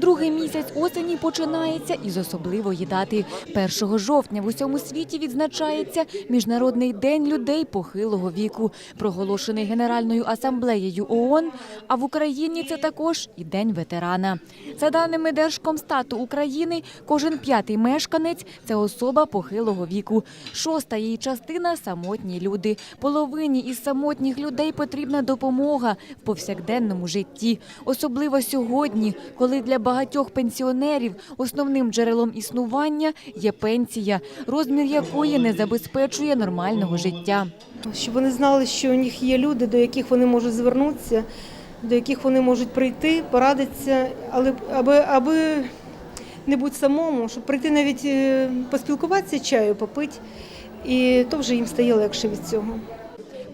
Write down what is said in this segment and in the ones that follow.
Другий місяць осені починається із особливої дати. 1 жовтня в усьому світі відзначається Міжнародний день людей похилого віку, проголошений Генеральною асамблеєю ООН. А в Україні це також і День ветерана. За даними Держкомстату України, кожен п'ятий мешканець це особа похилого віку. Шоста її частина самотні люди. Половині із самотніх людей потрібна допомога в повсякденному житті, особливо сьогодні, коли для багатьох пенсіонерів основним джерелом існування є пенсія, розмір якої не забезпечує нормального життя. щоб вони знали, що у них є люди, до яких вони можуть звернутися, до яких вони можуть прийти, порадитися, але аби, аби не бути самому, щоб прийти навіть е, поспілкуватися, чаю попити, і то вже їм стає легше від цього.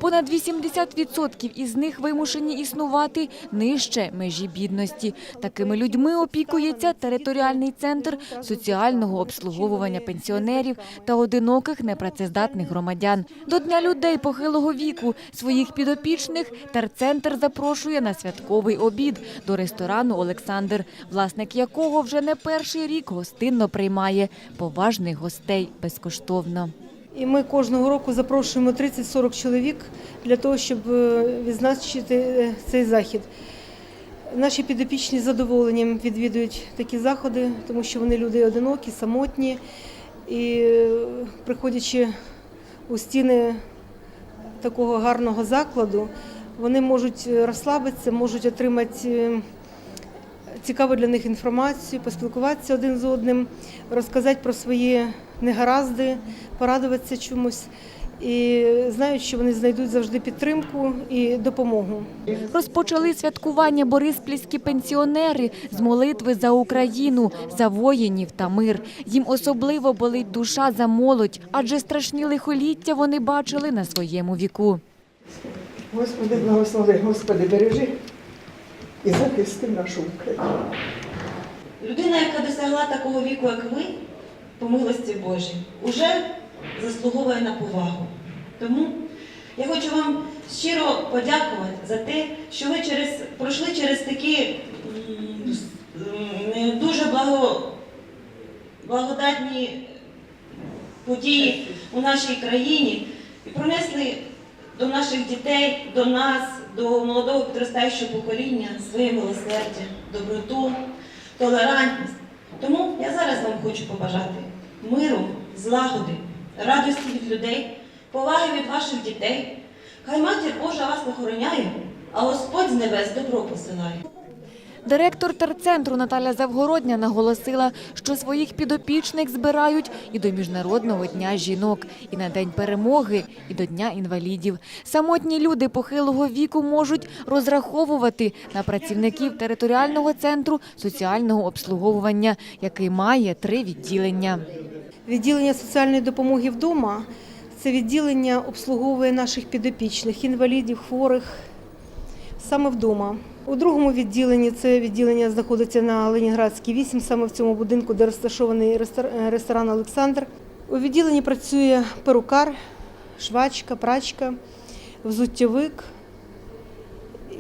Понад 80% із них вимушені існувати нижче межі бідності. Такими людьми опікується територіальний центр соціального обслуговування пенсіонерів та одиноких непрацездатних громадян. До Дня людей похилого віку своїх підопічних терцентр запрошує на святковий обід до ресторану Олександр, власник якого вже не перший рік гостинно приймає поважних гостей безкоштовно. І ми кожного року запрошуємо 30-40 чоловік для того, щоб е, відзначити е, цей захід. Наші підопічні з задоволенням відвідують такі заходи, тому що вони люди одинокі, самотні. І е, приходячи у стіни такого гарного закладу, вони можуть розслабитися, можуть отримати цікаву для них інформацію, поспілкуватися один з одним, розказати про свої негаразди, порадуватися чомусь. І знають, що вони знайдуть завжди підтримку і допомогу. Розпочали святкування борисплівські пенсіонери з молитви за Україну, за воїнів та мир. Їм особливо болить душа за молодь, адже страшні лихоліття вони бачили на своєму віку. Господи, благослови, Господи, бережи і захисти нашу Україну. Людина, яка досягла такого віку, як ви, по милості Божій, уже заслуговує на повагу. Тому я хочу вам щиро подякувати за те, що ви через, пройшли через такі дуже благо, благодатні події у нашій країні і пронесли до наших дітей, до нас, до молодого підростаючого покоління своє милосердя, доброту, толерантність. Тому я зараз вам хочу побажати миру, злагоди, радості від людей, поваги від ваших дітей. Хай матір Божа вас охороняє, а Господь з небес добро посилає. Директор терцентру Наталя Завгородня наголосила, що своїх підопічних збирають і до Міжнародного дня жінок, і на День перемоги, і до Дня інвалідів. Самотні люди похилого віку можуть розраховувати на працівників територіального центру соціального обслуговування, який має три відділення. Відділення соціальної допомоги вдома це відділення обслуговує наших підопічних, інвалідів, хворих саме вдома. У другому відділенні це відділення знаходиться на Ленінградській 8, саме в цьому будинку, де розташований рестор- ресторан Олександр. У відділенні працює перукар, швачка, прачка, взуттєвик.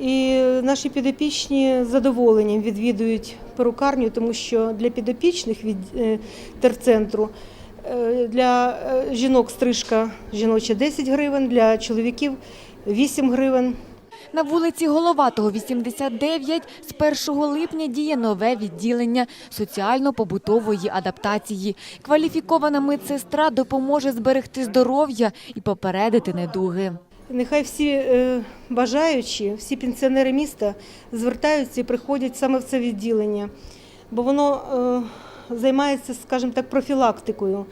І наші підопічні з задоволенням відвідують перукарню, тому що для підопічних від е, терцентру е, для е, жінок стрижка жіноча 10 гривень, для чоловіків 8 гривень. На вулиці Головатого, 89, з 1 липня діє нове відділення соціально-побутової адаптації. Кваліфікована медсестра допоможе зберегти здоров'я і попередити недуги. Нехай всі е, бажаючі, всі пенсіонери міста звертаються і приходять саме в це відділення, бо воно е, займається, скажімо так, профілактикою,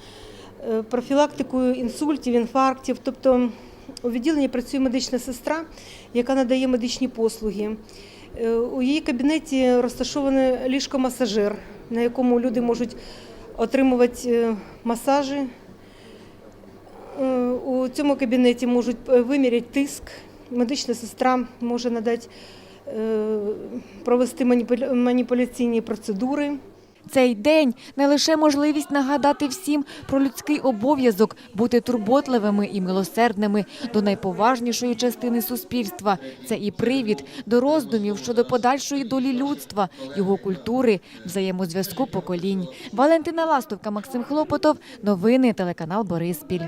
Е, профілактикою інсультів, інфарктів. Тобто у відділенні працює медична сестра, яка надає медичні послуги. Е, У її кабінеті розташований ліжко-масажер, на якому люди можуть отримувати е, масажі. Е, У цьому кабінеті можуть виміряти тиск. Медична сестра може надати провести маніпуляційні процедури. Цей день не лише можливість нагадати всім про людський обов'язок бути турботливими і милосердними до найповажнішої частини суспільства. Це і привід до роздумів щодо подальшої долі людства, його культури, взаємозв'язку поколінь. Валентина Ластовка, Максим Хлопотов. Новини телеканал Бориспіль.